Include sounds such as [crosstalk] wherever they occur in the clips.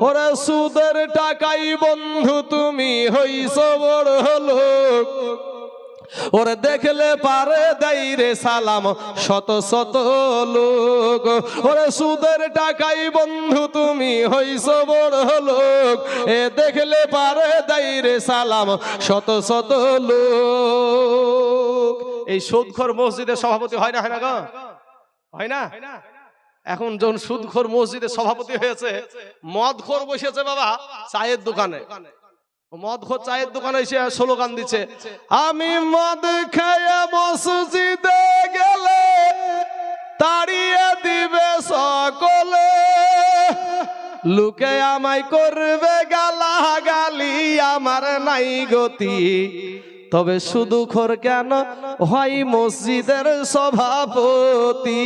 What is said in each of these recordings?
ওরে সুদের টাকাই বন্ধু তুমি হইছ বড় লোক। ওরে দেখলে পারে দেই রে সালাম শত শত লোক। ওরে সুদের টাকাই বন্ধু তুমি হইছ বড় লোক। এ দেখলে পারে দেই রে সালাম শত শত লোক। এই সুদখোর মসজিদের সভাপতি হয় না হয় না গো? হয় না? এখন যখন সুদখোর মসজিদের সভাপতি হয়েছে, মদখোর বসেছে বাবা, চায়ের দোকানে। মদ খোর চায়ের দোকানে এসে স্লোগান দিচ্ছে, আমি মদ খেয়ে মসজিদে গেলে তাড়িয়ে দিবে সকলে। লুকে আমায় করবে গালা গালি আমার নাই গতি। তবে শুধু খোর কেন হয় মসজিদের সভাপতি।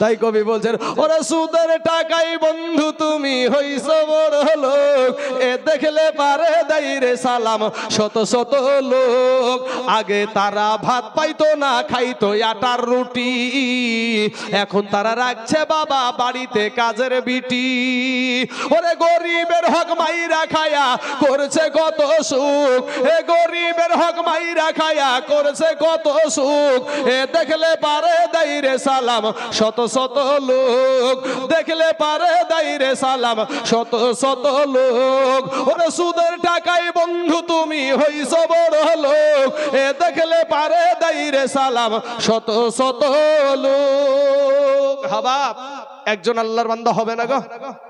তাই কবি বলছেন ওরা সুদের টাকাই বন্ধু তুমি হইছ বড় লোক। এ দেখলে পারে রে সালাম, শত শত লোক। আগে তারা ভাত পাইতো না, খাইতো আটার রুটি। এখন তারা রাখছে বাবা বাড়িতে কাজের বিটি। ওরে গরিবের হক মাইরা খায়া করছে কত সুখ। এ গরিবের হক মাইরা খায়া করছে কত সুখ। এ দেখলে পারে দেই রে সালাম, শত শত লোক দেখলে পারে দাইরে সালাম, শত শত লোক। ওরে সুদের টাকায় বন্ধু তুমি হইছ বড় লোক, এ দেখলে পারে দাইরে সালাম, শত শত লোক। হাবাব। একজন আল্লাহর বান্দা হবে না গো?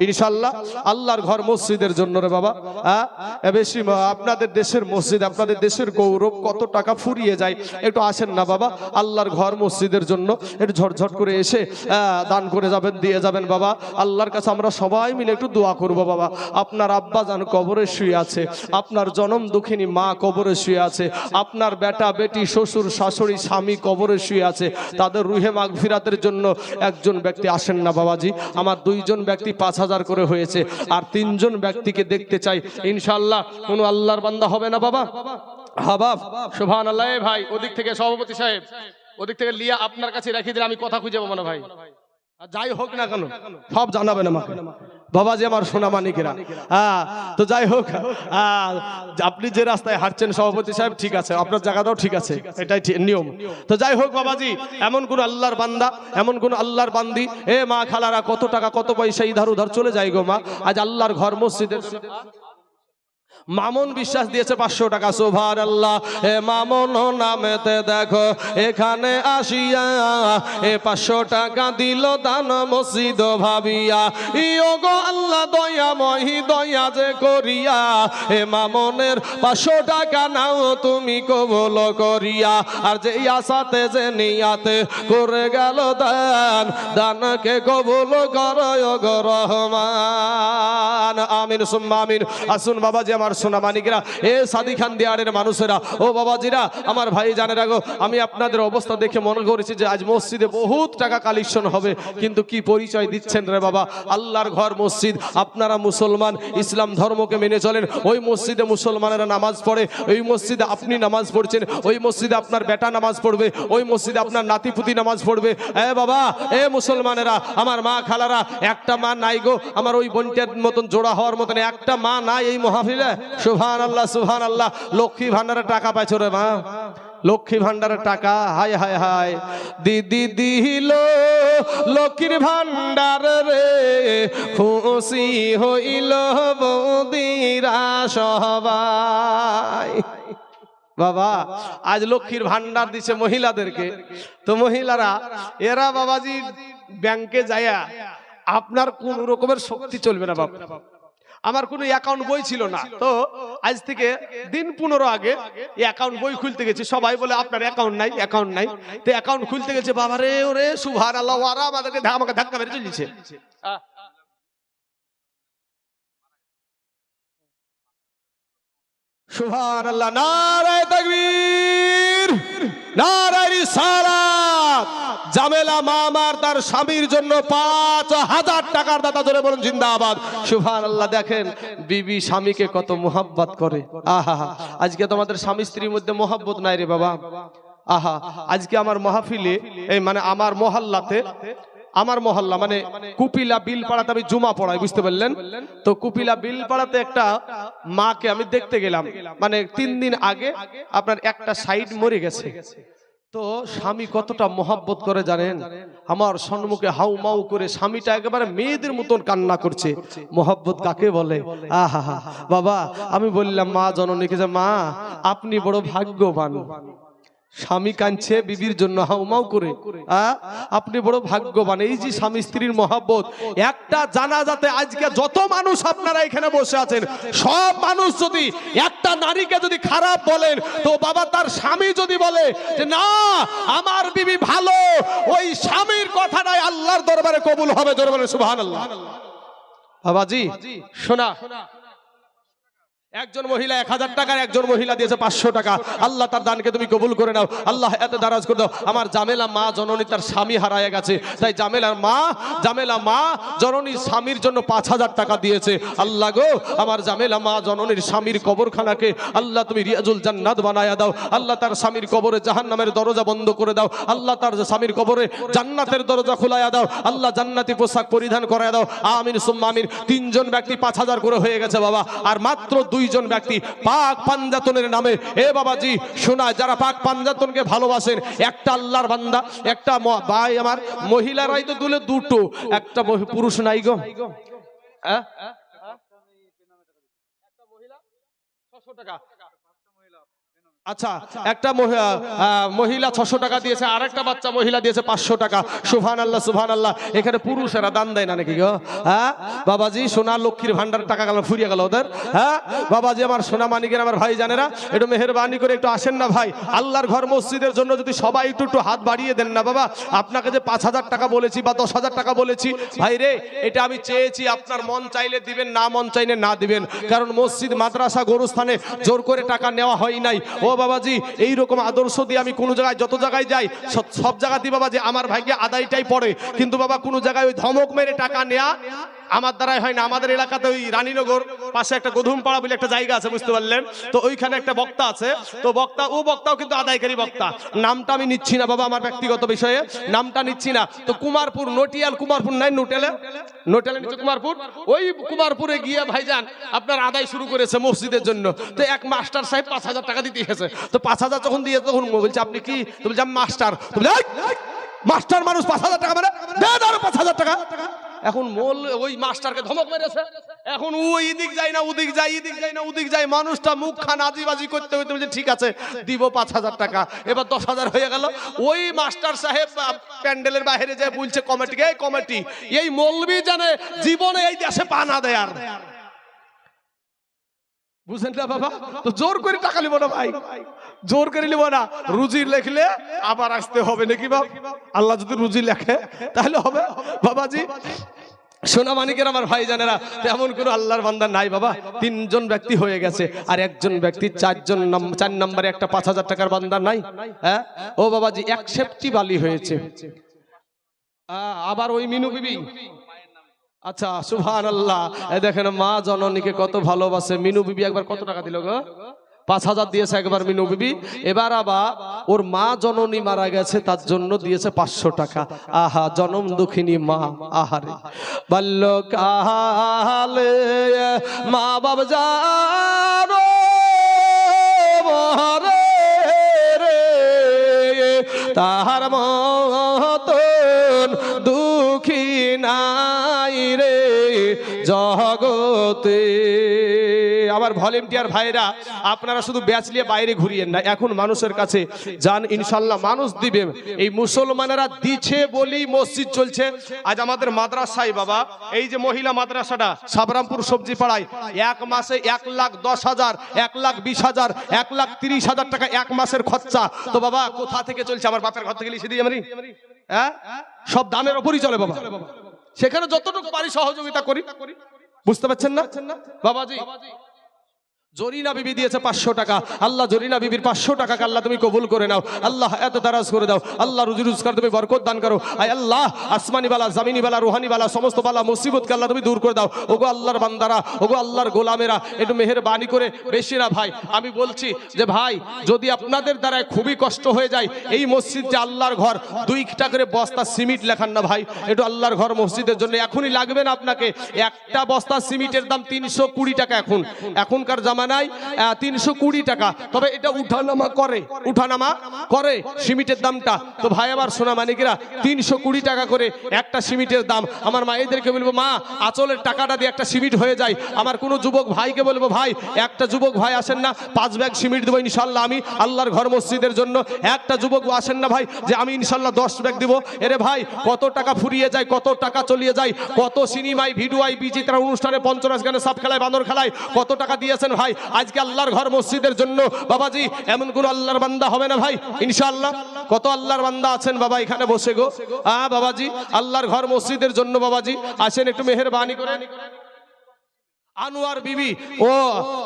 ইনশাল্লাহ আল্লাহর ঘর মসজিদের জন্য রে বাবা। হ্যাঁ? বেশি আপনাদের দেশের মসজিদ আপনাদের দেশের গৌরব কত টাকা ফুরিয়ে যায় একটু আসেন না বাবা। আল্লাহর ঘর মসজিদের জন্য একটু ঝটঝট করে এসে আহ, দান করে যাবেন দিয়ে যাবেন বাবা। আল্লাহর কাছে আমরা সবাই মিলে একটু দোয়া করব বাবা। আপনার আব্বা যান কবরে শুয়ে আছে আপনার জনম দুঃখিনী মা কবরে শুয়ে আছে আপনার বেটা বেটি শ্বশুর শাশুড়ি স্বামী কবরে শুয়ে আছে। তাদের রুহে মাগফিরাতের জন্য একজন ব্যক্তি আসেন না বাবাজি আমার দুইজন ব্যক্তি পাঁচ হাজার করে হয়েছে, আর তিনজন ব্যক্তিকে দেখতে চাই। ইনশাল্লাহ কোনো আল্লাহর বান্দা হবে না বাবা। হাবাব শোভান আল্লাহ ভাই, ওদিক থেকে সভাপতি সাহেব, ওদিক থেকে লিয়া আপনার কাছে রেখে দিলে আমি কথা খুঁজে পাবো না ভাই। যাই হোক না কেন, সব জানাবেন আমাকে। বাবাজি আমার সোনা মানিকেরা হ্যাঁ তো যাই হোক আপনি যে রাস্তায় হাঁটছেন সভাপতি সাহেব, ঠিক আছে, আপনার জায়গাটাও ঠিক আছে, এটাই নিয়ম। তো যাই হোক, বাবাজি, এমন কোন আল্লাহর বান্দা, এমন কোন আল্লাহর বান্দি, এ মা খালারা কত টাকা, কত পয়সা ইধার উধার চলে যায় গো মা, আজ আল্লাহর ঘর মসজিদের মামুন বিশ্বাস দিয়েছে পাঁচশো টাকা সোভার আল্লাহ এ মামুন নামেতে দেখো, এখানে আসিয়া এ পাঁচশো টাকা দিল দান মসজিদ ভাবিয়া। ইও গো আল্লাহ দয়া মহি দয়া যে করিয়া। এ মামনের পাঁচশো টাকা নাও তুমি কবল করিয়া। আর যে আশাতে, যে নিয়াতে করে গেল দান, দানকে কবল করয় গো রহমান। আমিন, সুম্মা আমিন। আসুন বাবাজি, আমার সোনা মানিকরা এ সাদি খান দিয়ারের মানুষেরা, ও বাবাজিরা, আমার ভাই জানে রাখো আমি আপনাদের অবস্থা দেখে মনে করেছি যে আজ মসজিদে বহুত টাকা কালেকশন হবে, কিন্তু কি পরিচয় দিচ্ছেন রে বাবা? আল্লাহর ঘর মসজিদ, আপনারা মুসলমান, ইসলাম ধর্মকে মেনে চলেন, ওই মসজিদে মুসলমানেরা নামাজ পড়ে, ওই মসজিদে আপনি নামাজ পড়ছেন, ওই মসজিদে আপনার বেটা নামাজ পড়বে, ওই মসজিদে আপনার নাতিপুতি নামাজ পড়বে। এ বাবা, এ মুসলমানেরা, আমার মা খালারা, একটা মা নাই গো, আমার ওই বোনটার মতন জোড়া হওয়ার মতন, একটা মা নাই এই মহাফিলে। সুহান আল্লাহ সুহান আল্লাহ লক্ষ্মী ভান্ডারের টাকা পাইছো রে মা। লক্ষ্মী ভান্ডারের টাকা, হায় হায় হায়। দিদি দিল লক্ষ্মীর ভান্ডার রে, খুশি হইল বৌদিরা সবাই। বাবা, আজ লক্ষ্মীর ভান্ডার দিছে মহিলাদেরকে। তো মহিলারা, এরা বাবাজি ব্যাংকে যায়া, আপনার কোন রকমের শক্তি চলবে না বাবা আমার কোনো অ্যাকাউন্ট বই ছিল না। তো আজ থেকে দিন পনেরো আগে এই অ্যাকাউন্ট বই খুলতে গেছি। সবাই বলে, আপনার অ্যাকাউন্ট নাই অ্যাকাউন্ট নাই। তো অ্যাকাউন্ট খুলতে গেছে বাবা রে ওরে সুভার আল্লাহ ওয়ারা, আমাদেরকে আমাকে ধাক্কা মেরে চলেছে সুভান আল্লাহ নারায় তাকবীর, নারায় রিসালাত। জামেলা মামার তার স্বামীর জন্য পাঁচ হাজার টাকার দাতা ধরে বলুন, জিন্দাবাদ। সুভান আল্লাহ দেখেন বিবি স্বামীকে কত মোহাব্বত করে। আহা, আজকে তোমাদের স্বামী স্ত্রীর মধ্যে মোহাব্বত নাই রে বাবা। আহা, আজকে আমার মাহফিলে, এই মানে আমার মহল্লাতে, আমার মহল্লা মানে কুপিলা বিল পাড়াতে আমি জুমা পড়াই, বুঝতে পারলেন? তো কুপিলা বিল পাড়াতে একটা মাকে আমি দেখতে গেলাম। মানে তিন দিন আগে আপনার একটা সাইড মরে গেছে। তো স্বামী কতটা মহাব্বত করে জানেন? আমার সম্মুখে হাউ মাউ করে স্বামীটা একেবারে মেয়েদের মতন কান্না করছে। মহাব্বত কাকে বলে? আহা বাবা, আমি বললাম, মা জননীকে যে, মা, আপনি বড় ভাগ্যবান। স্বামী কাঁদছে বিবির জন্য হাউমাউ করে? আপনি বড় ভাগ্যবান এই যে স্বামী স্ত্রীর মহাব্বত একটা জানা যাতে আজকে যত মানুষ আপনারা এখানে বসে আছেন সব মানুষ যদি একটা নারীকে যদি খারাপ বলেন তো বাবা তার স্বামী যদি বলে যে না আমার বিবি ভালো ওই স্বামীর কথাটাই আল্লাহর দরবারে কবুল হবে দরবারে সুবহানাল্লাহ। বাবাজি। শোনা একজন মহিলা এক হাজার টাকার একজন মহিলা দিয়েছে পাঁচশো টাকা। আল্লাহ তার দানকে তুমি কবুল করে নাও। আল্লাহ এত দারাজ করে দাও। আমার জামেলা মা জননী তার স্বামী হারায় গেছে। তাই জামেলার মা, জামেলা মা জননীর স্বামীর জন্য পাঁচ হাজার টাকা দিয়েছে। আল্লাহ গো, আমার জামেলা মা জননীর স্বামীর কবরখানাকে আল্লাহ তুমি রিয়াজুল জান্নাত বানায়া দাও। আল্লাহ তার স্বামীর কবরে জাহান নামের দরজা বন্ধ করে দাও। আল্লাহ তার স্বামীর কবরে জান্নাতের দরজা খোলাইয়া দাও। আল্লাহ জান্নাতি পোশাক পরিধান করায় দাও। আমিন সুম্মা আমিন। তিনজন ব্যক্তি পাঁচ হাজার করে হয়ে গেছে বাবা। আর মাত্র দুইজন ব্যক্তি পাক পাঞ্জাতনের নামে। এ বাবাজি, শোনা, যারা পাক পাঞ্জাতনকে ভালোবাসেন, একটা আল্লাহর বান্দা, একটা ভাই আমার, মহিলারাই তো দুলে দুটো। একটা পুরুষ নাই গো। হ্যাঁ? আচ্ছা একটা মহি- মহিলা ছশো টাকা দিয়েছে আর একটা বাচ্চা মহিলা দিয়েছে পাঁচশো টাকা। সুভান আল্লাহ সুভান আল্লাহ এখানে পুরুষেরা দান দেয় না নাকি গো? হ্যাঁ? বাবাজি, সোনা লক্ষ্মীর ভান্ডার টাকা গেল, ফুরিয়ে গেল ওদের। হ্যাঁ? বাবাজি, আমার সোনা মানিকের আমার ভাই জানেরা একটু মেহরবানি করে একটু আসেন না ভাই। আল্লাহর ঘর মসজিদের জন্য যদি সবাই একটু একটু হাত বাড়িয়ে দেন না বাবা, আপনাকে যে পাঁচ হাজার টাকা বলেছি বা দশ হাজার টাকা বলেছি, ভাই রে, এটা আমি চেয়েছি, আপনার মন চাইলে দিবেন, না মন চাইলে না দিবেন। কারণ মসজিদ, মাদ্রাসা, গরুস্থানে জোর করে টাকা নেওয়া হয় নাই। ও বাবাজি এই রকম আদর্শ দিয়ে আমি কোনো জায়গায়, যত জায়গায় যাই, সব- জায়গাতেই বাবাজি, আমার ভাইকে আদায়টাই পড়ে। কিন্তু বাবা, কোনো জায়গায় ওই ধমক মেরে টাকা নেয়া আমার দ্বারাই হয় না। আমাদের এলাকাতে ওই রানীনগর পাশে একটা গধুম পাড়া বলে একটা জায়গা আছে, বুঝতে পারলেন? তো ওইখানে একটা বক্তা আছে। তো বক্তা, ও বক্তাও কিন্তু আদায়কারী বক্তা। নামটা আমি নিচ্ছি না বাবা আমার ব্যক্তিগত বিষয়ে। নামটা নিচ্ছি না। তো কুমারপুর, নটিয়াল কুমারপুর, নাই নোটেলে? নোটেলে কুমারপুর? ওই কুমারপুরে গিয়ে ভাইজান আপনার আদায় শুরু করেছে মসজিদের জন্য। তো এক মাস্টার সাহেব পাঁচ হাজার টাকা দিতে গেছে তো পাঁচ হাজার যখন দিয়ে তখন বলছে আপনি কি? তুমি বলছি, মাস্টার। মাস্টার মানুষ পাঁচ হাজার টাকা মানে পাঁচ হাজার টাকা। এখন মোল ওই মাস্টারকে ধমক মেরেছে। এখন ও এদিক যায় না ওদিক যায় এদিক যায় না ওদিক যায়। মানুষটা মুখ খান আজিবাজি করতে হইতে বলছে ঠিক আছে দিব পাঁচ হাজার টাকা। এবার দশ হাজার হয়ে গেল। ওই মাস্টার সাহেব প্যান্ডেলের বাইরে যায় বলছে কমিটিকে কমিটি। এই মৌলবি জানে জীবনে এই দেশে পা না বুঝলেন না বাবা? তো জোর করে টাকা নিব না ভাই। জোর করে নিব না। রুজি লেখলে আবার আসতে হবে নাকি বাপ? আল্লাহ যদি রুজি লেখে, তাহলে হবে। বাবাজি সোনা মানিকের আমার ভাই জানেরা তেমন কোনো আল্লাহর বান্দা নাই বাবা। তিনজন ব্যক্তি হয়ে গেছে, আর একজন ব্যক্তি চারজন চার নম্বরে একটা পাঁচ হাজার টাকার বান্দা নাই। হ্যাঁ? ও বাবাজি, এক সেফটি বালি হয়েছে। আবার ওই মিনু বিবি। আচ্ছা সুভান আল্লাহ দেখেন মা জননীকে কত ভালোবাসে। মিনু বিবি একবার কত টাকা দিল গো? পাঁচ হাজার দিয়েছে একবার মিনু বিবি। এবার আবার ওর মা জননী মারা গেছে, তার জন্য দিয়েছে পাঁচশো টাকা। আহা, জনম দুঃখিনী মা, আহারে। বাল্যকালে মা বাবা রে। তাহার মতন দুঃখী জগতে। আমার ভলেন্টিয়ার ভাইরা, আপনারা শুধু ব্যাচ নিয়ে বাইরে ঘুরিয়েন না, এখন মানুষের কাছে যান, ইনশাল্লাহ মানুষ দিবে। এই মুসলমানেরা দিছে বলি মসজিদ চলছে। আজ আমাদের মাদ্রাসায় বাবা, এই যে মহিলা মাদ্রাসাটা, সাবরামপুর সবজি পাড়ায় এক মাসে এক লাখ দশ হাজার, এক লাখ বিশ হাজার, এক লাখ তিরিশ হাজার টাকা এক মাসের খরচা। তো বাবা, কোথা থেকে চলছে? আমার বাপের ঘর থেকে লিখে দিই আমি? হ্যাঁ? সব দানের ওপরই চলে বাবা। সেখানে যতটুকু পারি সহযোগিতা করি। বুঝতে পারছেন না? বাবাজি। জরিনা বিবি দিয়েছে পাঁচশো টাকা। আল্লাহ জরিনা বিবির পাঁচশো টাকাকে আল্লাহ তুমি কবুল করে নাও। আল্লাহ এত দারাজ করে দাও। আল্লাহ রুজি রোজগার তুমি বরকত দান করো। আয় আল্লাহ, আসমানি বালা, জামিনি বালা, রুহানি বালা, সমস্ত বালা মুসিবতকে আল্লাহ তুমি দূর করে দাও। ওগো আল্লাহর বান্দারা, ওগো আল্লাহর গোলামেরা, একটু মেহেরবানি করে বেশি না ভাই। আমি বলছি যে ভাই, যদি আপনাদের দ্বারা খুবই কষ্ট হয়ে যায়, এই মসজিদ যে আল্লাহর ঘর দুইটা করে বস্তা সিমেন্ট লেখান না ভাই। একটু আল্লাহর ঘর মসজিদের জন্য এখনই লাগবে না আপনাকে। একটা বস্তা সিমেন্টের দাম তিনশো কুড়ি টাকা এখন। এখনকার জামানায় তিনশো কুড়ি টাকা। তবে এটা উঠানামা করে। উঠানামা করে সিমেন্টের দামটা। তো ভাই আমার সোনা মানিকেরা, তিনশো কুড়ি টাকা করে একটা সিমেন্টের দাম। আমার মায়েদেরকে বলব, মা, আচলের টাকাটা দিয়ে একটা সিমেন্ট হয়ে যায়। আমার কোনো যুবক ভাইকে বলব, ভাই, একটা যুবক ভাই আসেন না, পাঁচ ব্যাগ সিমেন্ট দেবো ইনশাল্লাহ আমি আল্লাহর ঘর মসজিদের জন্য। একটা যুবক আসেন না, ভাই, যে আমি ইনশাল্লাহ দশ ব্যাগ দিব। এরে ভাই, কত টাকা ফুরিয়ে যায়, কত টাকা চলিয়ে যায়, কত সিনেমায়, ভিডিওয়, বিচিত্রা অনুষ্ঠানে পঞ্চরাস গানে সাপ খেলায় বাঁদর খেলায়, কত টাকা দিয়েছেন ভাই? আজকে আল্লাহর ঘর মসজিদের জন্য। বাবাজি, এমন কোন আল্লাহর বান্দা হবে না ভাই? ইনশাআল্লাহ। কত আল্লাহর বান্দা আছেন বাবা এখানে বসে গো। আ, বাবাজি, আল্লাহর ঘর মসজিদের জন্য বাবাজি, আসেন একটু মেহেরবানি করে। আনোয়ার বিবি, ও,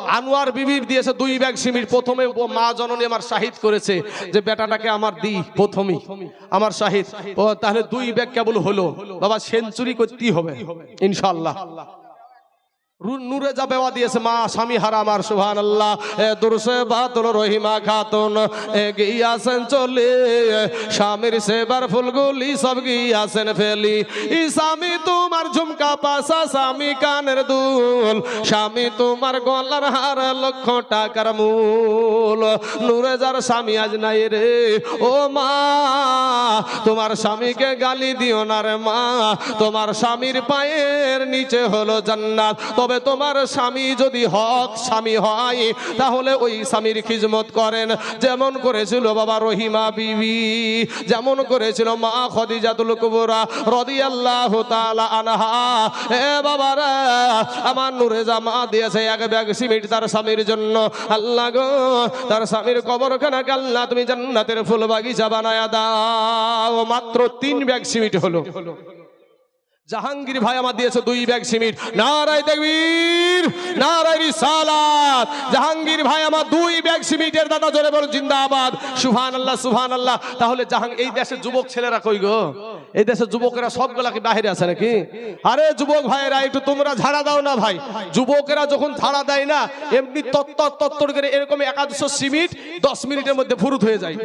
আনোয়ার বিবি দিয়েছে দুই ব্যাগ সিমির। প্রথমে মা জননী আমার শাহিদ করেছে যে, বেটাটাকে আমার দি প্রথমেই, আমার শাহিদ। ও, তাহলে দুই ব্যাগ কেবল হলো। বাবা, সেঞ্চুরি করতেই হবে, ইনশাআল্লাহ। রু- নূরে যা বেওয়া দিয়েছে, মা স্বামী হারা আমার সুহান আল্লাহ এ দুরসে বাতল রহিমা খাতুন, এ গিয়াছেন চলে। স্বামীর সেবার ফুলগুলি সব গিয়াছেন ফেলি। ই স্বামী তোমার ঝুমকা পাশা, স্বামী কানের দুল। স্বামী তোমার গলার হার লক্ষ টাকার মূল। নূরে যার স্বামী আজ নাই রে, ও মা, তোমার স্বামীকে গালি দিও না রে মা। তোমার স্বামীর পায়ের নিচে হলো জান্নাত, তবে তোমার স্বামী যদি হক স্বামী হয়, তাহলে ওই স্বামীর খিজমত করেন। যেমন করেছিল বাবা রহিমা বিবি, যেমন করেছিল মা খদিজাতুল কুবরা রাদিয়াল্লাহু তাআলা আনহা। এ বাবারা, আমার নূরে জামা দিয়েছে এক ব্যাগ সিমিট তার স্বামীর জন্য। আল্লাহ গো, তার স্বামীর কবরখানাকে আল্লাহ তুমি জান্নাতের ফুল বাগিচা বানায়া দাও। মাত্র তিন ব্যাগ সিমেন্ট হলো। জাহাঙ্গীর ভাই আমার দিয়েছে দুই ব্যাগ সিমিট। নারায় দেখবীর নারায় রিসালাত। জাহাঙ্গীর ভাই আমার দুই ব্যাগ সিমিটের দাদা, জোরে বল, জিন্দাবাদ। সুহান আল্লাহ সুহান আল্লাহ তাহলে জাহাং এই দেশের যুবক ছেলেরা কই গো? এই দেশের যুবকেরা সবগুলা কি বাহিরে আছে নাকি? আরে যুবক ভাইয়েরা, একটু তোমরা ঝাড়া দাও না ভাই। যুবকেরা যখন ঝাড়া দেয় না, এমনি তত্তর তত্তর করে এরকম একাদশ সিমিট দশ মিনিটের মধ্যে ফুরুত হয়ে যায়।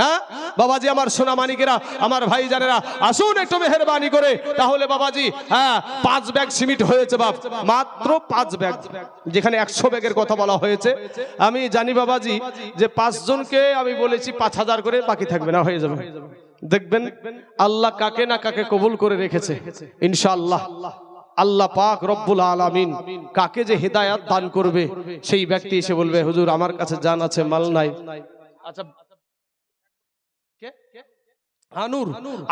হ্যাঁ? বাবাজি, আমার সোনা মানিকেরা আমার ভাই জানেরা আসুন একটু মেহরবানি করে। তাহলে বাবাজি হ্যাঁ পাঁচ ব্যাগ সিমিট হয়েছে বাপ। মাত্র পাঁচ ব্যাগ, যেখানে একশো ব্যাগের কথা বলা হয়েছে। আমি জানি বাবাজি, যে পাঁচজনকে আমি বলেছি পাঁচ হাজার করে, বাকি থাকবে না, হয়ে যাবে। দেখবেন আল্লাহ কাকে না কাকে কবুল করে রেখেছে। ইনশাআল্লাহ। আল্লাহ পাক রব্বুল আলামিন কাকে যে হেদায়াত দান করবে, সেই ব্যক্তি এসে বলবে, হুজুর, আমার কাছে জান আছে, মাল নাই। আচ্ছা? আনুর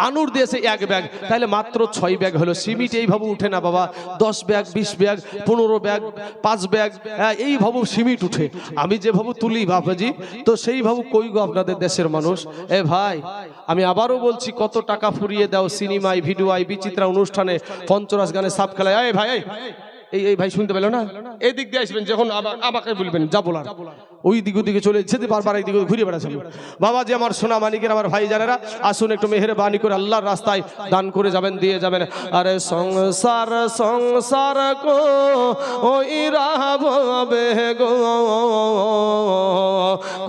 আনুর দিয়েছে এক ব্যাগ। তাহলে মাত্র ছয় ব্যাগ হলো সিমিট এইভাবে উঠে না বাবা। দশ ব্যাগ বিশ ব্যাগ পনেরো ব্যাগ পাঁচ ব্যাগ হ্যাঁ, এইভাবে সিমিট উঠে। আমি যেভাবে তুলি বাবাজি তো সেইভাবে কই গো আপনাদের দেশের মানুষ? এ ভাই আমি আবারও বলছি কত টাকা ফুরিয়ে দাও সিনেমায় ভিডিও ভিডিওয় বিচিত্রা অনুষ্ঠানে পঞ্চরাস গানে সাপ খেলায়। এ ভাই এই, এই ভাই শুনতে পেল না? এই দিক দিয়ে আসবেন যখন আমাকে বলবেন যা বলার। ওই দিক ওদিকে চলে যেতে বারবার এই দিকে ঘুরে বেড়াচ্ছেন। বাবা যে আমার সোনা মানিকের আমার ভাই জানেরা আসুন একটু মেহেরবানি করে আল্লাহর রাস্তায় দান করে যাবেন দিয়ে যাবেন। আরে সংসার সংসার কো ওই রাবে গো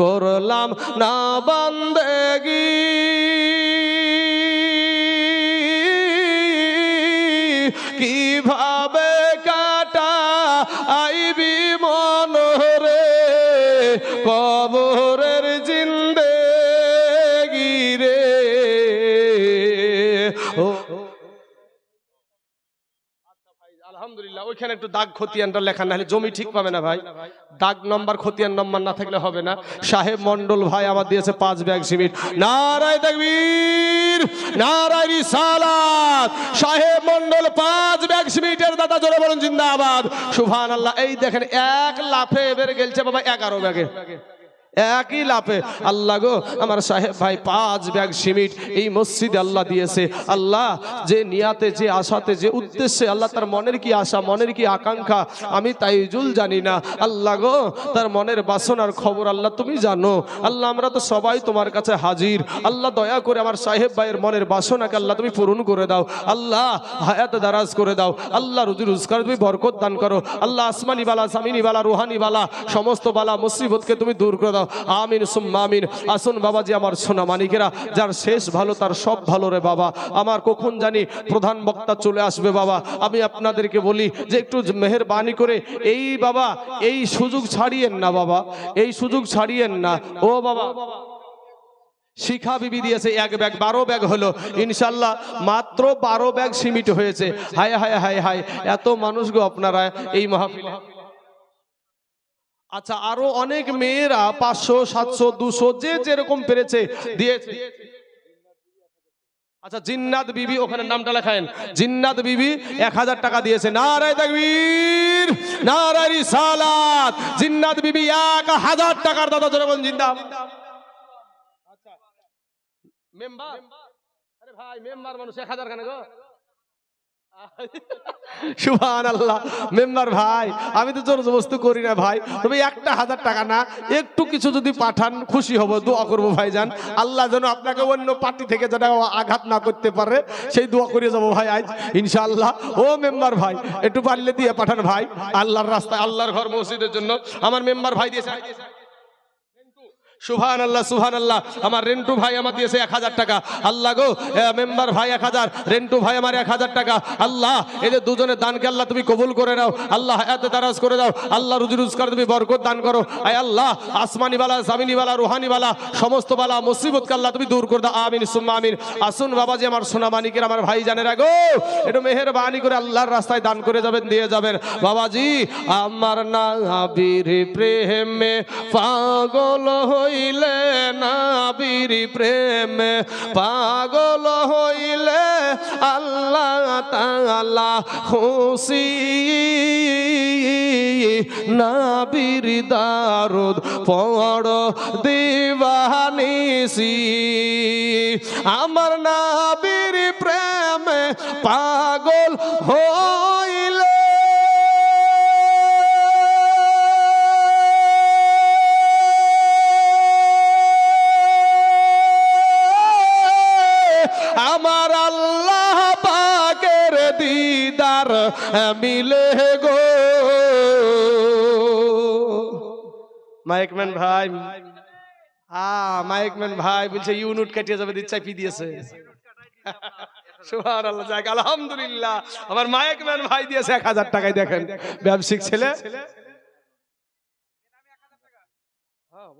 করলাম না বান্দেগি। আলহামদুলিল্লাহ একটু দাগ খতিয়ানটা লেখা না হলে জমি ঠিক পাবে না ভাই। দাগ নম্বর, খতিয়ান নম্বর না থাকলে হবে না। সাহেব মন্ডল ভাই আমার দিয়েছে পাঁচ ব্যাগ সিমিট নারায় তাকবীর, নারায় রিসালাত। সাহেব মন্ডল পাঁচ ব্যাগ সিমিটের দাদা জোরে বলুন, জিন্দাবাদ। আল্লাহ এই দেখেন, এক লাফে এবার গেলছে বাবা এগারো ব্যাগে। একই লাপে। আল্লাহ গো, আমার সাহেব ভাই, পাঁচ ব্যাগ সিমিট এই মসজিদে আল্লাহ দিয়েছে। আল্লাহ, যে নিয়াতে, যে আশাতে, যে উদ্দেশ্যে আল্লাহ তার মনের কি আশা, মনের কি আকাঙ্ক্ষা, আমি তাইজুল জানি না। আল্লাহ গো, তার মনের বাসনার খবর আল্লাহ তুমি জানো। আল্লাহ, আমরা তো সবাই তোমার কাছে হাজির। আল্লাহ, দয়া করে আমার সাহেব ভাইয়ের মনের বাসনাকে আল্লাহ তুমি পূরণ করে দাও। আল্লাহ, হায়াত দারাজ করে দাও। আল্লাহ, রুজি রোজগার তুমি বরকত দান করো। আল্লাহ, আসমানি বালা, জামিনি বালা, রুহানি বালা, সমস্ত বালা মুসিবতকে তুমি দূর করে দাও। আমিন, সুম্মা আমিন। আসুন বাবাজি, আমার সোনা মানিকেরা, যার শেষ ভালো, তার সব ভালো রে বাবা। আমার কখন জানি প্রধান বক্তা চলে আসবে বাবা। আমি আপনাদেরকে বলি যে একটু মেহরবানি করে, এই বাবা, এই সুযোগ ছাড়িয়েন না বাবা। এই সুযোগ ছাড়িয়েন না। ও বাবা, শিখা বিবি দিয়েছে এক ব্যাগ, বারো ব্যাগ হলো। ইনশাল্লাহ মাত্র বারো ব্যাগ সীমিত হয়েছে। হায় হায় হায় হায়, এত মানুষ গো আপনারা, এই মাহফিলে আচ্ছা আরও অনেক মেয়েরা পাঁচশো, সাতশো, দুশো যে যেরকম পেরেছে, দিয়েছে। আচ্ছা জিন্নাত বিবি ওখানে নামটা লেখায়েন। জিন্নাত বিবি এক হাজার টাকা দিয়েছে। নারায় তাকবীর, নারায় সালাত জিন্নাত বিবি এক হাজার টাকার দাদা যেরকম জিন্দা। মেম্বার। আরে ভাই, মেম্বার মানুষ, এক হাজার কেন গো? সুহান আল্লাহ মেম্বার ভাই, আমি তো জোর জবস্ত করি না ভাই। তবে একটা হাজার টাকা না, একটু কিছু যদি পাঠান, খুশি হব, দোয়া করব ভাইজান। আল্লাহ যেন আপনাকে অন্য পার্টি থেকে যেন আঘাত না করতে পারে, সেই দোয়া করে যাব ভাই আজ, ইনশাআল্লাহ। ও মেম্বার ভাই, একটু পারলে দিয়ে পাঠান ভাই। আল্লাহর রাস্তায়, আল্লাহর ঘর মসজিদের জন্য। আমার মেম্বার ভাই দিয়েছে। সুভান আল্লাহ সুভান আল্লাহ আমার রেন্টু ভাই আমার দিয়েছে এক হাজার টাকা। আল্লাহ গো মেম্বার ভাই এক হাজার, রেন্টু ভাই আমার এক হাজার টাকা। আল্লাহ এদের দুজনের দানকে আল্লাহ তুমি কবুল করে নাও। আল্লাহ হায়াতে তারাজ করে দাও। আল্লাহ, রুজি রোজগার তুমি বরকত দান করো। আয় আল্লাহ, আসমানি বালা, জামিনি বালা, রুহানি বালা, সমস্ত বালা, মুসিবতকে আল্লাহ তুমি দূর করে দাও। আমিন, সুম্মা আমিন। আসুন বাবাজি, আমার সোনা মানিকের আমার ভাই জানের গো। একটু মেহেরবানি করে আল্লাহর রাস্তায় দান করে যাবেন, দিয়ে যাবেন। বাবাজি, আমার নাবির প্রেমে পাগল হইলে নাবির প্রেমে পাগল হইলে আল্লাহ তাআলা খুশি। নাবির দারুদ পড় দিবানিসি। আমার নাবির প্রেমে পাগল হইলে মিলে গো। মাইকম্যান ভাই, আ, মাইকম্যান ভাই বলছে ইউনিট কাটিয়ে যাবে দিচ্ছে পি দিয়েছে। সুহার ভাই দিয়েছে এক হাজার টাকায়, দেখেন। ব্যবসায়িক ছেলে। হ্যাঁ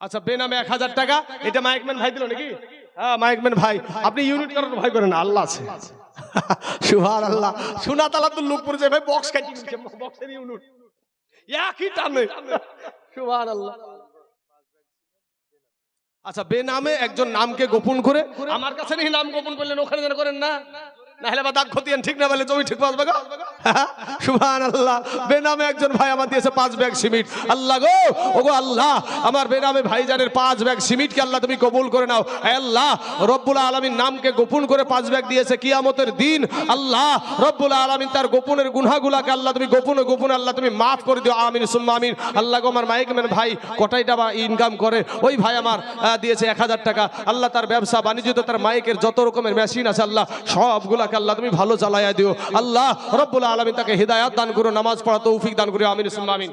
আচ্ছা বেনামে এক হাজার টাকা। এটা মাইকম্যান ভাই দিল নাকি? হ্যাঁ মাইকম্যান ভাই, আপনি ইউনিট করার ভাই করেন আল্লাহ আছে। [laughs] সুহার আল্লাহ সোনা তালা তো লোক পড়েছে, ভাই বক্স কাটি বক্সের ইউনিট একই টানে। সুহার আল্লাহ আচ্ছা বেনামে একজন নামকে গোপন করে, আমার কাছে নাকি নাম গোপন করলেন, ওখানে যেন করেন না? ঠিক না ঠিক আল্লাহ [laughs] বেনামে একজন ভাই আমার দিয়েছে পাঁচ ব্যাগ সিমিট। আল্লাহ গো আল্লাহ, আমার বেনামে ভাইজানের পাঁচ ব্যাগ সিমিটকে আল্লাহ তুমি কবুল করে নাও। আল্লাহ নামকে গোপন করে পাঁচ ব্যাগ দিয়েছে কিয়ামতের দিন। আল্লাহ, রব্বুল আলামিন তার গোপনের গুনাহগুলাকে আল্লাহ তুমি গোপনে গোপনে আল্লাহ তুমি মাফ করে দিও। আমিন, সুম্মা আমিন। আল্লাহ গো, আমার মাইকম্যান ভাই কটাইটা বা ইনকাম করে? ওই ভাই আমার দিয়েছে এক হাজার টাকা। আল্লাহ তার ব্যবসা বাণিজ্য, তার মাইকের যত রকমের মেশিন আছে আল্লাহ সবগুলাকে আল্লাহ তুমি ভালো চালাইয়া দিও। আল্লাহ রব্বুল আলমিন তাকে হৃদায়াত দান করো, নামাজ পড়া তৌফিক দান করো, আমিন আমিন।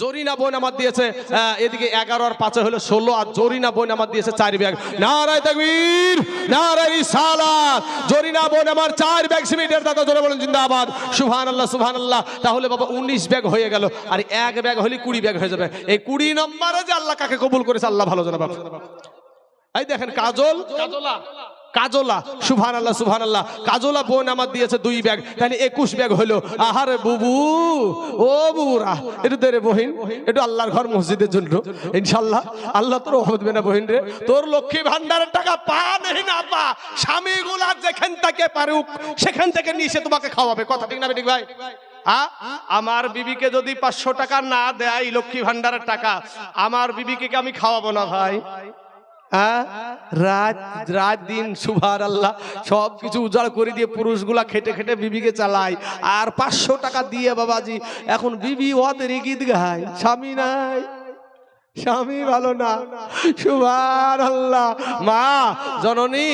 জরিনা বোন আমার দিয়েছে এদিকে এগারো আর পাঁচে হলো ষোলো, আর জরিনা বোন আমার দিয়েছে চার ব্যাগ। নারায় তাকবীর, নারায় সালাত জরিনা বোন আমার চার ব্যাগ সিমেন্টের দাদা জোরে বলেন, জিন্দাবাদ। সুবহান আল্লাহ সুবহান আল্লাহ তাহলে বাবা উনিশ ব্যাগ হয়ে গেল, আর এক ব্যাগ হলে কুড়ি ব্যাগ হয়ে যাবে। এই কুড়ি নম্বরে যে আল্লাহ কাকে কবুল করেছে, আল্লাহ ভালো জানা এই দেখেন, কাজল। কাজলা। কাজলা সুভান আল্লাহ সুভান আল্লাহ কাজলা বোন আমার দিয়েছে দুই ব্যাগ। তাহলে একুশ ব্যাগ হলো। আহারে বুবু, ও বুবুরা, একটু দে রে বহিন। একটু আল্লাহর ঘর মসজিদের জন্য। ইনশাল্লাহ আল্লাহ তোর দেবে না বহিন রে। তোর লক্ষ্মী ভান্ডারের টাকা পা নেই না পা। স্বামী গুলা যেখান থেকে পারুক, সেখান থেকে নিয়ে এসে তোমাকে খাওয়াবে। কথা ঠিক না ঠিক ভাই? আমার বিবিকে যদি পাঁচশো টাকা না দেয় লক্ষ্মী ভান্ডারের টাকা, আমার বিবিকে আমি খাওয়াবো না ভাই? হ্যাঁ? রাত রাত দিন সুভার আল্লাহ, সব কিছু উজাড় করে দিয়ে পুরুষগুলা খেটে খেটে বিবিকে চালায় আর পাঁচশো টাকা দিয়ে বাবাজি, এখন বিবি ওদের গীত গায় স্বামী নাই স্বামী ভালো না। সুভার আল্লাহ মা, জননী,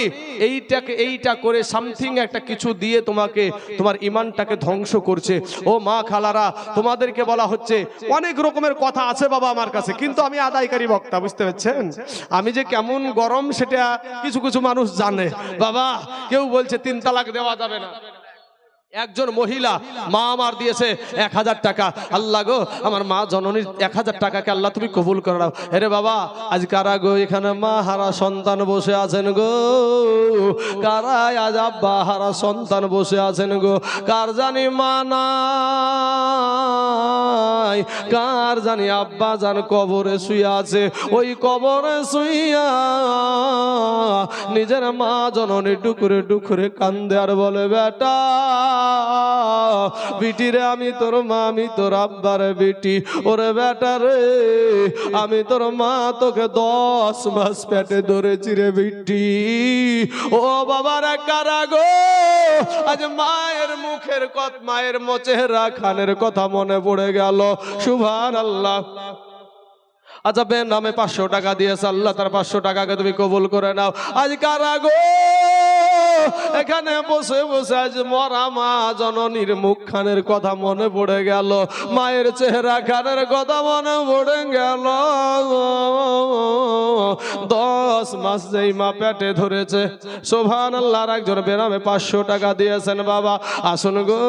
এইটাকে এইটা করে সামথিং একটা কিছু দিয়ে তোমাকে তোমার ইমানটাকে ধ্বংস করছে। ও মা খালারা, তোমাদেরকে বলা হচ্ছে, অনেক রকমের কথা আছে বাবা আমার কাছে, কিন্তু আমি আদায়কারী বক্তা, বুঝতে পারছেন? আমি যে কেমন গরম সেটা কিছু কিছু মানুষ জানে। বাবা, কেউ বলছে, তিন তালাক দেওয়া যাবে না। একজন মহিলা মা আমার দিয়েছে এক হাজার টাকা। আল্লাহ গো, আমার মা জননীর এক হাজার টাকাকে আল্লাহ তুমি কবুল করে নাও। আরে বাবা, আজ কারা গো এখানে মা হারা সন্তান বসে আছেন গো? কারা আজ আব্বা হারা সন্তান বসে আছেন গো? কার জানি মা নাই? কার জানি আব্বা জান কবরে শুয়ে আছে? ওই কবরে শুইয়া নিজের মা জননী ডুকুরে ডুকুরে কান্দে আর বলে, বেটা বিটিরে আমি তোর মা, আমি তোর আব্বার বিটি। ওরে বেটা রে, আমি তোর মা, তোকে দশ মাস পেটে ধরেছি রে বিটি। ও বাবার কারা গো? আজ মায়ের মুখের কত, মায়ের মোচেহরা খানের কথা মনে পড়ে গেল। সুভান আল্লাহ আচ্ছা বেন নামে পাঁচশো টাকা দিয়েছে, আল্লাহ তার পাঁচশো টাকাকে তুমি কবুল করে নাও। আজ কারা গো? এখানে বসে বসে আজ মরা মা জননীর মুখ খানের কথা মনে পড়ে গেল। মায়ের চেহারা খানের কথা মনে পড়ে গেল। দশ মাস যেই মা পেটে ধরেছে সোভান আল্লাহর একজন বেনামে পাঁচশো টাকা দিয়েছেন বাবা। আসুন গো,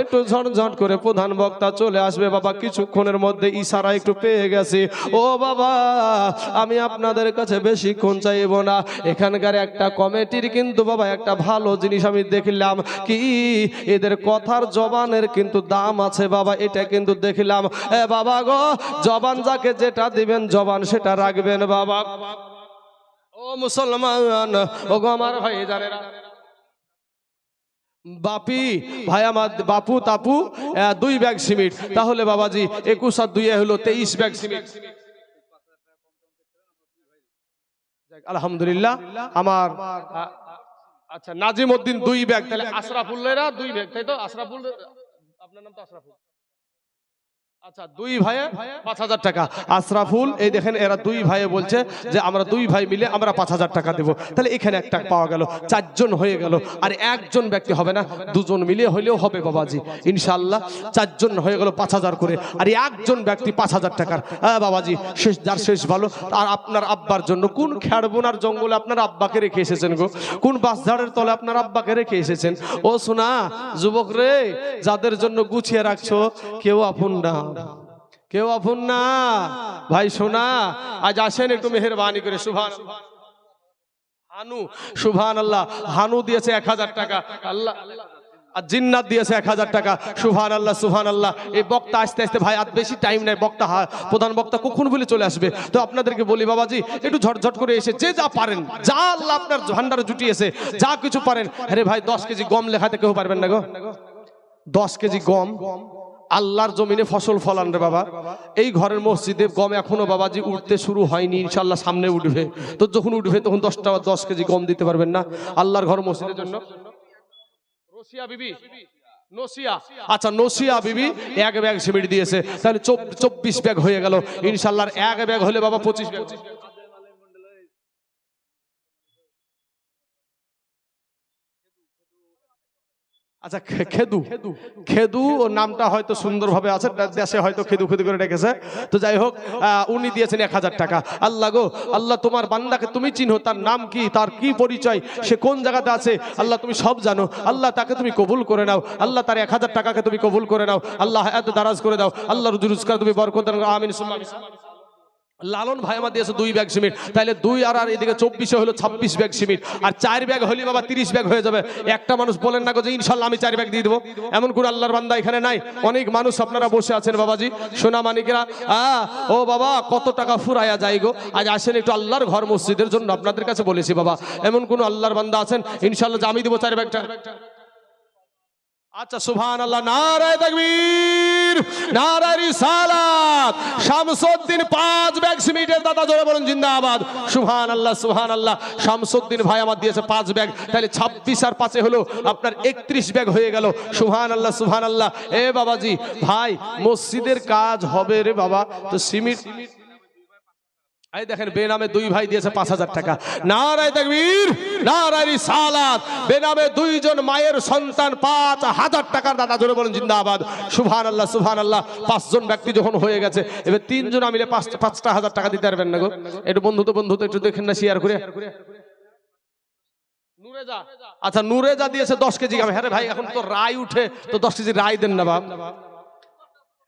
একটু ঝটঝট করে প্রধান বক্তা চলে আসবে বাবা। কিছুক্ষণের মধ্যে ইশারা একটু পেয়ে গেছি। ও বাবা, আমি আপনাদের কাছে বেশিক্ষণ চাইব না। এখানকার একটা কমিটির কিন্তু বাবা একটা ভালো জিনিস আমি দেখলাম। কি? এদের কথার জবানের কিন্তু দাম আছে বাবা এটা কিন্তু দেখলাম। এ বাবা গো জবান যাকে যেটা দিবেন জবান সেটা রাখবেন বাবা। ও মুসলমান ও গো আমার ভাই জানেরা। বাপি ভাই আমার বাপু তাপু দুই ব্যাগ সিমেন্ট। তাহলে বাবাজি একুশ আর দুই হলো তেইশ ব্যাগ সিমেন্ট। যাক, আলহামদুলিল্লাহ আমার আচ্ছা নাজিম উদ্দিন দুই ব্যাগ তাহলে আশরাফুল্লেরা দুই ব্যাগ তাই তো? আশরাফুল আপনার নাম তো আশরাফুল। আচ্ছা দুই ভাইয়ে পাঁচ হাজার টাকা। আশরাফুল, এই দেখেন এরা দুই ভাইয়ে বলছে যে আমরা দুই ভাই মিলে আমরা পাঁচ হাজার টাকা দেবো। তাহলে এখানে একটা পাওয়া গেল, চারজন হয়ে গেল। আর একজন ব্যক্তি হবে না, দুজন মিলিয়ে হইলেও হবে বাবাজি ইনশাল্লাহ চারজন হয়ে গেল পাঁচ হাজার করে। আর একজন ব্যক্তি পাঁচ হাজার টাকার। হ্যাঁ বাবাজি, শেষ, যার শেষ ভালো। আর আপনার আব্বার জন্য কোন খেড়বোনার জঙ্গলে আপনার আব্বাকে রেখে এসেছেন গো? কোন বাসঝাড়ের তলে আপনার আব্বাকে রেখে এসেছেন? ও শোনা যুবক রে, যাদের জন্য গুছিয়ে রাখছো, কেউ আপন না। কেউ আপন না। ভাই, শোনা, আজ আসেন একটু মেহরবানি করে, সুভান। হানু সুভান আল্লাহ হানু দিয়েছে এক হাজার টাকা। আল্লাহ, আর জিন্নাত দিয়েছে এক হাজার টাকা। সুভান আল্লাহ সুভান আল্লাহ এই বক্তা আস্তে আস্তে, ভাই, আর বেশি টাইম নেই, বক্তা প্রধান বক্তা কখন বলে চলে আসবে? তো আপনাদেরকে বলি, বাবাজি, একটু ঝটঝট করে এসে, যে যা পারেন, যা আল্লাহ আপনার ভান্ডারে জুটিয়েছে, যা কিছু পারেন। আরে ভাই, দশ কেজি গম লেখাতে কেউ পারবেন না গো। দশ কেজি গম আল্লাহর জমিনে ফসল ফলান রে বাবা। এই ঘরের মসজিদে গম এখনও বাবাজি উঠতে শুরু হয়নি ইনশাল্লাহ সামনে উঠবে। তো যখন উঠবে তখন দশটা বা দশ কেজি গম দিতে পারবেন না আল্লাহর ঘর মসজিদের জন্য। রসিয়া বিবি নসিয়া। আচ্ছা নসিয়া বিবি এক ব্যাগ সিমেন্ট দিয়েছে। তাহলে চব্বিশ ব্যাগ হয়ে গেল। ইনশাল্লাহ এক ব্যাগ হলে বাবা পঁচিশ ব্যাগ। আচ্ছা খে- খেদু। খেদু ও নামটা হয়তো সুন্দরভাবে আছে দেশে হয়তো খেদু খেদু করে ডেকেছে তো যাই হোক উনি দিয়েছেন এক হাজার টাকা। আল্লাহ গো, আল্লাহ তোমার বান্দাকে তুমি চিনো, তার নাম কি, তার কি পরিচয়, সে কোন জায়গাতে আছে, আল্লাহ তুমি সব জানো। আল্লাহ তাকে তুমি কবুল করে নাও। আল্লাহ তার এক হাজার টাকাকে তুমি কবুল করে নাও। আল্লাহ এত দারাজ করে দাও। আল্লাহ রুজি রোজগার তুমি বরকত আমিন। লালন ভাই আমার দিয়েছে দুই ব্যাগ সিমেন্ট। তাহলে দুই আর আর এদিকে চব্বিশে হলো ছাব্বিশ ব্যাগ সিমেন্ট। আর চার ব্যাগ হলে বাবা তিরিশ ব্যাগ হয়ে যাবে। একটা মানুষ বলেন না গো যে, ইনশাল্লাহ আমি চার ব্যাগ দিয়ে দেবো। এমন করে আল্লাহর বান্দা এখানে নাই। অনেক মানুষ আপনারা বসে আছেন বাবাজি। সোনা মানিকেরা, আ, ও বাবা, কত টাকা ফুরাইয়া যাই গো। আজ আসেন একটু আল্লাহর ঘর মসজিদের জন্য আপনাদের কাছে বলেছি বাবা। এমন কোন আল্লাহর বান্দা আছেন? ইনশাল্লাহ আমি দেবো চার ব্যাগটা। আচ্ছা সুবহান আল্লাহ নারায় তাকবীর, নারায় রিসালাত। শামসুদ্দিন পাঁচ ব্যাগ সিমেন্টের দাদা জোরে বলুন, জিন্দাবাদ। সুবহান আল্লাহ সুবহান আল্লাহ শামসুদ্দিন ভাই আমার দিয়েছে পাঁচ ব্যাগ, তাহলে ছাব্বিশ আর পাঁচে হলো আপনার একত্রিশ ব্যাগ হয়ে গেল। সুবহান আল্লাহ সুবহান আল্লাহ এ বাবাজি, ভাই, মসজিদের কাজ হবে রে বাবা। তো সিমেন্ট এই দেখেন বেনামে দুই ভাই দিয়েছে পাঁচ হাজার টাকা। নারায় তাকবীর নারায় রিসালাত। বেনামে দুইজন মায়ের সন্তান পাঁচ হাজার টাকার দাদা জোরে বলেন জিন্দাবাদ। সুবহান আল্লাহ সুবহান আল্লাহ পাঁচজন ব্যক্তি যখন হয়ে গেছে এবার তিনজন মিলে পাঁচ পাঁচটা হাজার টাকা দিতে পারবেন না গো। একটু বন্ধু তো বন্ধু তো একটু দেখেন না শেয়ার করে। নুরেজা। আচ্ছা নুরেজা দিয়েছে দশ কেজি হ্যাঁ ভাই এখন তো রায় উঠে তো দশ কেজি রায় দেন না বাপ।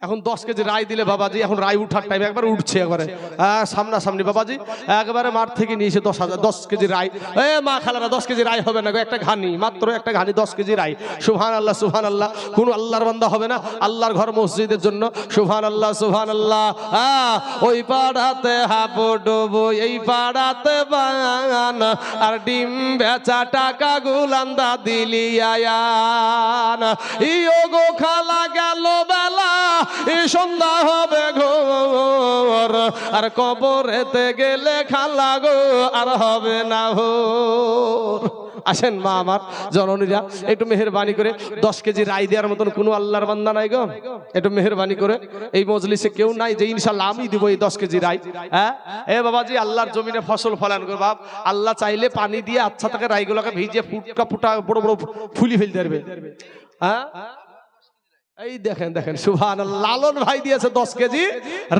এখন দশ কেজি রায় দিলে বাবাজি, এখন রায় উঠার টাইম একবার উঠছে একবারে। হ্যাঁ সামনাসামনি বাবাজি, একবারে মাঠ থেকে নিয়েছে দশ হাজার, দশ কেজি রায়। এ, মা খালারা, দশ কেজি রায় হবে না একটা ঘানি, মাত্র একটা ঘানি, দশ কেজি রায়। সুহান আল্লাহ সুহান আল্লাহ কোনো আল্লাহর বান্দা হবে না, আল্লাহর ঘর মসজিদের জন্য। সুহান আল্লাহ সুহান আল্লাহ হ্যাঁ ওই পাড়াতে হাবো ডোবো, এই পাড়াতে বান, আর ডিম বেচা টাকা গুলান্দা দিলি আয়ান। ইও গো খালা গেল বেলা এ সন্ধ্যা হবে ঘোর, আর কবরেতে গেলে খালা গো, আর হবে না ভোর আসেন মা আমার, জননীরা, একটু মেহরবানি করে দশ কেজি রায় দেওয়ার মতন কোনো আল্লাহর বান্দা নাই গো। একটু মেহরবানি করে, এই মজলিসে কেউ নাই যে ইনশাল্লাহ আমি দিব এই দশ কেজি রায়। হ্যাঁ? এ বাবাজি, আল্লাহর জমিনে ফসল ফলান করে বাপ। আল্লাহ চাইলে পানি দিয়ে আচ্ছা থাকে রাইগুলোকে ভিজে ফুটকা ফুটা বড় বড় ফুলি ফেলতে পারবে। হ্যাঁ? এই দেখেন দেখেন সুভান লালন ভাই দিয়েছে দশ কেজি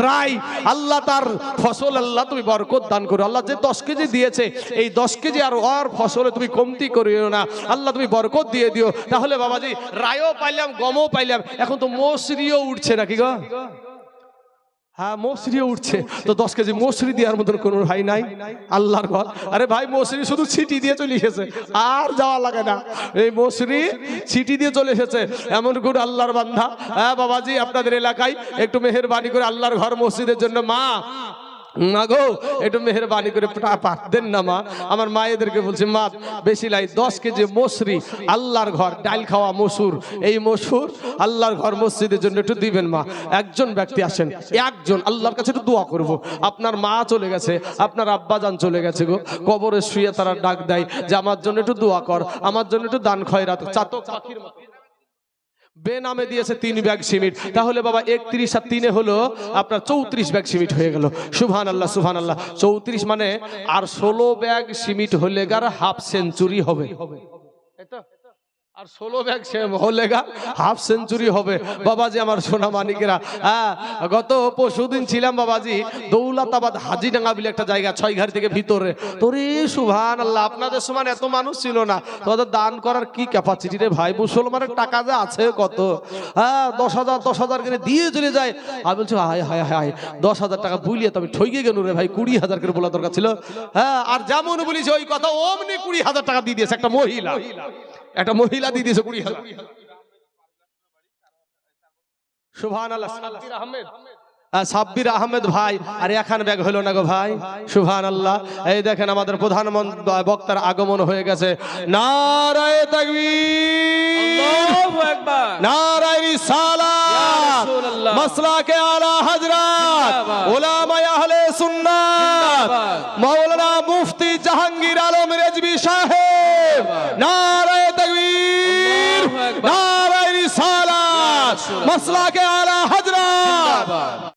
রাই। আল্লাহ তার ফসল, আল্লাহ তুমি বরকত দান করো। আল্লাহ যে দশ কেজি দিয়েছে, এই দশ কেজি আর ওর ফসলে তুমি কমতি করিও না। আল্লাহ তুমি বরকত দিয়ে দিও। তাহলে বাবাজি, রায়ও পাইলাম, গমও পাইলাম। এখন তো মসরিও উঠছে নাকি গো? হ্যাঁ মসরিও উঠছে। তো দশ কেজি মসরি দেওয়ার মতন কোনো ভাই নাই। আল্লাহর ঘর। আরে ভাই মসরি শুধু ছিটি দিয়ে চলে এসেছে। আর যাওয়া লাগে না। এই মসরি ছিটি দিয়ে চলে এসেছে। এমন করে আল্লাহর বান্ধা হ্যাঁ বাবাজি, আপনাদের এলাকায় একটু মেহের বাড়ি করে আল্লাহর ঘর মসজিদের জন্য। মা না গো, একটু মেহরবানি করে পা- পাঠ দেন না মা। আমার মায়েদেরকে বলছি, মা, বেশি লাই, দশ কেজি মসরি, আল্লাহর ঘর, ডাল খাওয়া মসুর। এই মসুর আল্লাহর ঘর মসজিদের জন্য একটু দিবেন মা। একজন ব্যক্তি আসেন, একজন, আল্লাহর কাছে একটু দোয়া করব। আপনার মা চলে গেছে, আপনার আব্বাজান চলে গেছে গো। কবরে শুয়ে তারা ডাক দেয় যে, আমার জন্য একটু দোয়া কর, আমার জন্য একটু দান খয়রাত চাতক পাখির বেনামে দিয়েছে তিন ব্যাগ সিমিট তাহলে বাবা একত্রিশ আর তিনে হলো আপনার চৌত্রিশ ব্যাগ সিমিট হয়ে গেল। সুভান আল্লাহ সুভান আল্লাহ চৌত্রিশ মানে আর ষোলো ব্যাগ সিমিট হলে গার হাফ সেঞ্চুরি হবে? আর ষোলো ব্যাগ হলে গা হাফ সেঞ্চুরি হবে। বাবাজি আমার সোনা মানিকেরা। হ্যাঁ গত পরশুদিন ছিলাম বাবাজি, দৌলতাবাদ হাজিডাঙ্গা বলে একটা জায়গা ছয় ঘর থেকে ভিতরে। তোরে সুভান আল্লাহ আপনাদের সমান এত মানুষ ছিল না। তোদের দান করার কি ক্যাপাসিটি রে ভাই? মুসলমানের টাকা যে আছে কত? হ্যাঁ দশ হাজার দশ হাজার করে দিয়ে চলে যায়। আমি বলছি, হায় হায় হায়, দশ হাজার টাকা বুলিয়ে তো আমি ঠইকে গেল রে ভাই, কুড়ি হাজার করে বলা দরকার ছিল। হ্যাঁ আর যেমন বলিস ওই কথা, অমনি কুড়ি হাজার টাকা দিয়ে দিয়েছে একটা মহিলা। একটা মহিলা দিয়ে দিয়েছে কুড়ি হাজার। সুভান আহমেদ। সাব্বির আহমেদ ভাই আর এখান ব্যাগ হলো না গো ভাই। সুভান আল্লাহ এই দেখেন আমাদের প্রধানমন্ত্রী বক্তার আগমন হয়ে গেছে। নারায় তাকবীর। নারায় রিসালাত রাসূলুল্লাহ। মাসলাকে আলা হযরত। জিন্দাবাদ। আহলে সুন্নাত। মাওলানা মুফতি জাহাঙ্গীর আলম রেজবি সাহেব।